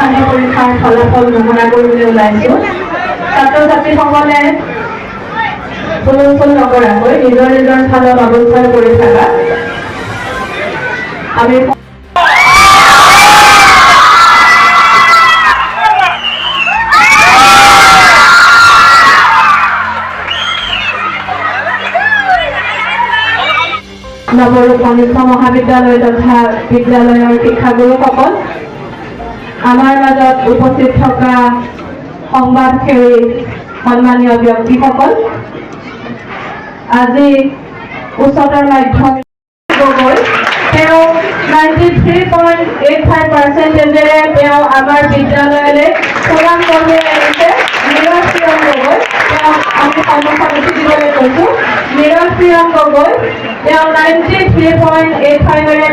শিক্ষান্ত পৰীক্ষাৰ ফলাফল ঘোষণা কৰিবলৈ ওলাইছোঁ। ছাত্ৰ ছাত্ৰীসকলে হুলস্থুল নকৰাকৈ নিজৰ নিজৰ স্থানত অৱস্থান কৰি থকা। আমি নৱৰূপ কনিষ্ঠ মহাবিদ্যালয় তথা বিদ্যালয়ৰ শিক্ষাগুৰুসকল আমাৰ মাজত উপস্থিত থকা সংবাদ সেৱী সন্মানীয় ব্যক্তিসকল, আজি উচ্চতৰ মাধ্যমিক গগৈ তেওঁ নাইণ্টি থ্ৰী এইট ফাইভ পাৰ্চেণ্টেজেৰে তেওঁ আমাৰ বিদ্যালয়লৈ সুনাম কঢ়িয়াই আনিছে নীৰজ গগৈ, তেওঁক আমি সন্মুখত উঠি দিবলৈ কৈছোঁ। নীৰজ প্ৰিয়ম গগৈ, তেওঁ নাইণ্টি থ্ৰী এইট ফাইভেৰে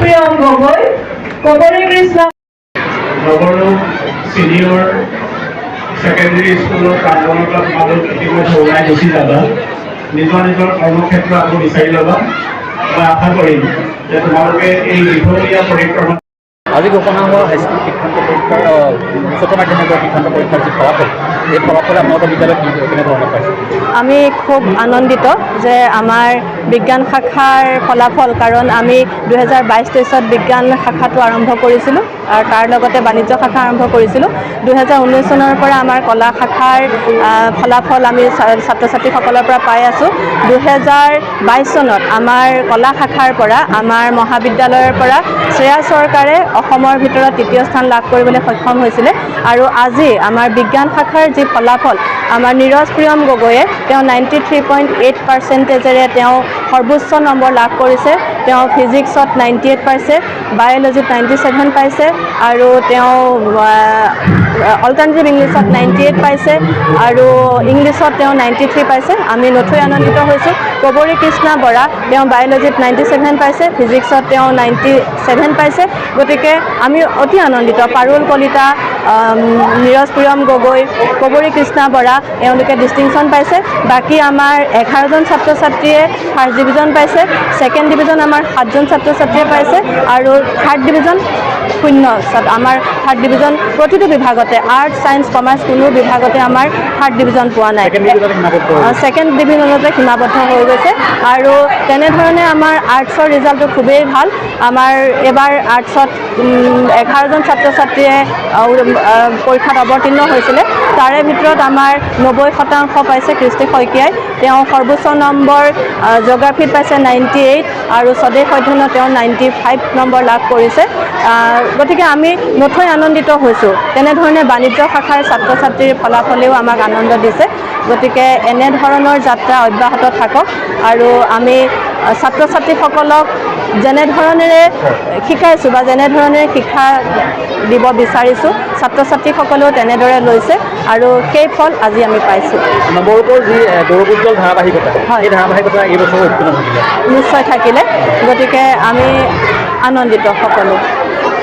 প্ৰিয়ম গগৈ কবৰী কৃষ্ণ। নগৰূপ ছিনিয়ৰ ছেকেণ্ডেৰী স্কুলৰ প্ৰাংগণৰ নিজৰ নিজৰ কৰ্মক্ষেত্ৰ আকৌ বিচাৰি ল'বা। মই আশা কৰিম যে তোমালোকে এই দীঘলীয়া পৰিক্ৰমা আজি ঘোষণা হোৱা হাইস্কুল শিক্ষান্ত পৰীক্ষাৰ উচ্চতৰ মাধ্যমিকৰ শিক্ষান্ত পৰীক্ষাৰ যি ফলাফল এই ফলাফলে আপোনালোকৰ বিদ্যালয়ত কি- কেনেধৰণে পাইছে? আমি খুব আনন্দিত যে আমাৰ বিজ্ঞান শাখাৰ ফলাফল কাৰণ আমি দুহেজাৰ বাইছ তেইছত বিজ্ঞান শাখাটো আৰম্ভ কৰিছিলোঁ আৰু তাৰ লগতে বাণিজ্য শাখা আৰম্ভ কৰিছিলোঁ। দুহেজাৰ ঊনৈছ চনৰ পৰা আমাৰ কলা শাখাৰ ফলাফল আমি ছাত্ৰ ছাত্ৰীসকলৰ পৰা পাই আছোঁ। দুহেজাৰ বাইছ চনত আমাৰ কলা শাখাৰ পৰা আমাৰ মহাবিদ্যালয়ৰ পৰা শ্ৰেয়া চৰকাৰে অসমৰ ভিতৰত তৃতীয় স্থান লাভ কৰিবলৈ সক্ষম হৈছিলে। আৰু আজি আমাৰ বিজ্ঞান শাখাৰ যি ফলাফল, আমাৰ নীৰজ প্ৰিয়ম গগৈয়ে তেওঁ নাইণ্টি থ্ৰী পইণ্ট এইট পাৰ্চেণ্টেজেৰে তেওঁ সৰ্বোচ্চ নম্বৰ লাভ কৰিছে। তেওঁ ফিজিক্সত নাইণ্টি এইট পাইছে বায়'লজিত নাইণ্টি ছেভেন পাইছে, আৰু তেওঁ অল্টাৰনেটিভ ইংলিছত নাইণ্টি এইট পাইছে, আৰু ইংলিছত তেওঁ নাইণ্টি থ্ৰী পাইছে। আমি নথৈ আনন্দিত হৈছোঁ। কবৰী কৃষ্ণা বৰা, তেওঁ বায়'লজিত নাইণ্টি ছেভেন পাইছে ফিজিক্সত তেওঁ নাইণ্টি ছেভেন পাইছে। গতিকে আমি অতি আনন্দিত। পাৰুল কলিতা আম, নীৰজ গগৈ কবৰী কৃষ্ণা বৰা এওঁলোকে ডিষ্টিংশ্যন পাইছে। বাকী আমাৰ এঘাৰজন ছাত্ৰ ছাত্ৰীয়ে ফাৰ্ষ্ট ডিভিজন পাইছে। ছেকেণ্ড ডিভিজন আমাৰ সাতজন ছাত্ৰ ছাত্ৰীয়ে পাইছে। আৰু থাৰ্ড ডিভিজন শূন্য। আমাৰ থাৰ্ড ডিভিজন প্ৰতিটো বিভাগতে আৰ্টছ ছায়েন্স কমাৰ্চ কোনো বিভাগতে আমাৰ থাৰ্ড ডিভিজন পোৱা নাই। ছেকেণ্ড ডিভিজনত সীমাবদ্ধ হৈ গৈছে। আৰু তেনেধৰণে আমাৰ আৰ্টছৰ ৰিজাল্টটো খুবেই ভালো। আমাৰ এইবাৰ আৰ্টছত এঘাৰজন ছাত্ৰ ছাত্ৰীয়ে পৰীক্ষাত অৱতীৰ্ণ হৈছিলে। তাৰে ভিতৰত আমাৰ নব্বৈ শতাংশ পাইছে কৃষ্টি শইকীয়াই। তেওঁ সৰ্বোচ্চ নম্বৰ জ'গ্ৰাফীত পাইছে নাইণ্টি এইট আৰু স্বদেশ অধ্যয়নত তেওঁ নাইণ্টি ফাইভ নম্বৰ লাভ কৰিছে। গতিকে আমি নথৈ আনন্দিত হৈছোঁ। তেনেধৰণে বাণিজ্য শাখাৰ ছাত্ৰ ছাত্ৰীৰ ফলাফলেও আমাক আনন্দ দিছে। গতিকে এনেধৰণৰ যাত্ৰা অব্যাহত থাকক আৰু আমি ছাত্ৰ ছাত্ৰীসকলক যেনেধৰণেৰে শিকাইছোঁ বা যেনেধৰণেৰে শিক্ষা দিব বিচাৰিছোঁ ছাত্ৰ ছাত্ৰীসকলেও তেনেদৰে লৈছে আৰু সেই ফল আজি আমি পাইছোঁ। নিশ্চয় থাকিলে। গতিকে আমি আনন্দিত সকলো।